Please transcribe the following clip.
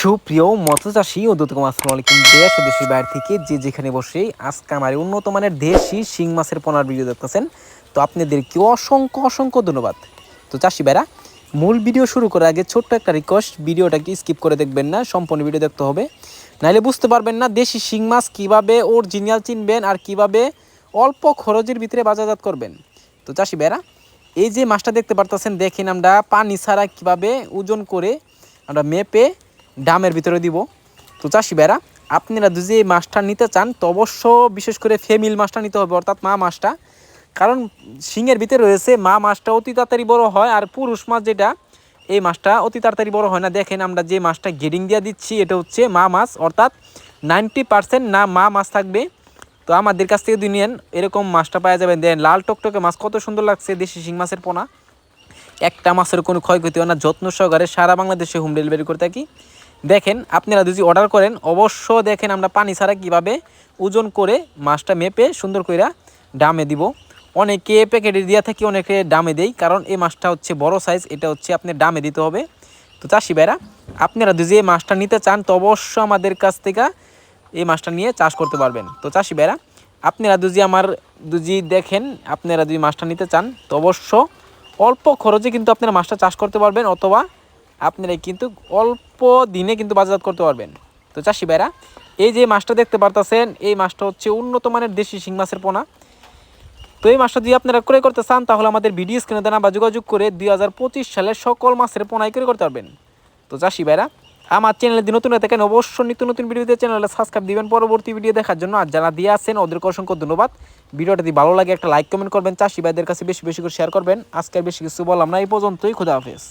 সুপ্রিয় মৎস্যচাষী ও দোতকম আসসালামু আলাইকুম। দেশ দেশের বাইরে থেকে যে যেখানে বসে আজকে আমার উন্নত মানের দেশি শিং মাছের পোনার ভিডিও দেখতেছেন, তো আপনাদেরকে অসংখ্য অসংখ্য ধন্যবাদ। তো চাষি ভাইরা, মূল ভিডিও শুরু করার আগে ছোট্ট একটা রিকোয়েস্ট ভিডিওটাকে স্কিপ করে দেখবেন না, সম্পূর্ণ ভিডিও দেখতে হবে। নাহলে বুঝতে পারবেন না দেশি শিং মাছ কীভাবে অরিজিনাল চিনবেন আর কীভাবে অল্প খরচের ভিতরে বাজারজাত করবেন। তো চাষি ভাইরা, এই যে মাছটা দেখতে পারতেছেন, দেখেন আমরা পানি ছাড়া কীভাবে ওজন করে আমরা মেপে ডামের ভিতরে দিব। তো চাষি ভাইরা, আপনারা যদি এই মাছটা নিতে চান, তো অবশ্য বিশেষ করে ফেমিল মাছটা নিতে হবে, অর্থাৎ মা মাছটা। কারণ শিঙের ভিতরে রয়েছে, মা মাছটা অতি তাড়াতাড়ি বড় হয়, আর পুরুষ মাছ যেটা, এই মাছটা অতি তাড়াতাড়ি বড় হয় না। দেখেন আমরা যে মাছটা গেডিং দিয়ে দিচ্ছি, এটা হচ্ছে মা মাছ, অর্থাৎ নাইনটি পার্সেন্ট না মা মাছ থাকবে। তো আমাদের কাছ থেকে দুই নিয়েন এরকম মাছটা পাওয়া যাবে। দেন লাল টকটকে মাছ, কত সুন্দর লাগছে দেশি শিং মাছের পোনা। একটা মাছের কোনো ক্ষয়ক্ষতি হয় না, যত্ন সহকারে সারা বাংলাদেশে হোম ডেলিভারি করে থাকি। দেখেন, আপনারা যদি অর্ডার করেন অবশ্য দেখেন আমরা পানি ছাড়া কীভাবে ওজন করে মাছটা মেপে সুন্দর কইরা ডামে দিব। অনেকে প্যাকেটে দিয়ে থাকি, অনেকে ডামে দেই, কারণ এই মাছটা হচ্ছে বড় সাইজ এটা হচ্ছে আপনি ডামে দিতে হবে। তো চাষি ভাইরা, আপনারা যদি এই মাছটা নিতে চান, তো অবশ্য আমাদের কাছ থেকে এই মাছটা নিয়ে চাষ করতে পারবেন। তো চাষি ভাইরা, আপনারা যদি আমার, যদি দেখেন আপনারা যদি মাছটা নিতে চান, তো অবশ্য অল্প খরচে কিন্তু আপনারা মাছটা চাষ করতে পারবেন, অথবা আপনারা কিন্তু অল্প দিনে কিন্তু বাজারজাত করতে পারবেন। তো চাষি ভাইরা, এই যে মাছটা দেখতে পারতেছেন, এই মাছটা হচ্ছে উন্নত মানের দেশি শিং মাছের পোনা। তো এই মাছটা যদি আপনারা ক্রয় করতে চান, তাহলে আমাদের ভিডিও স্ক্রিনে দেনা বা যোগাযোগ করে দুই হাজার পঁচিশ সালে সকল মাছের পোনাই ক্রয় করতে পারবেন। তো চাষি ভাইরা, আমার চ্যানেলে নতুন হয়ে থাকেন, অবশ্যই নিত্য নতুন ভিডিওতে চ্যানেলে সাবস্ক্রাইব দিবেন। পরবর্তী ভিডিও দেখার জন্য আর যারা দিয়ে আছেন, ওদেরকে অসংখ্য ধন্যবাদ। ভিডিওটা যদি ভালো লাগে, একটা লাইক কমেন্ট করবেন। চাষি ভাইদের কাছে বেশি বেশি করে শেয়ার করবেন। আজকের বেশি কিছু বললাম না, এই পর্যন্তই। খুদা হাফেজ।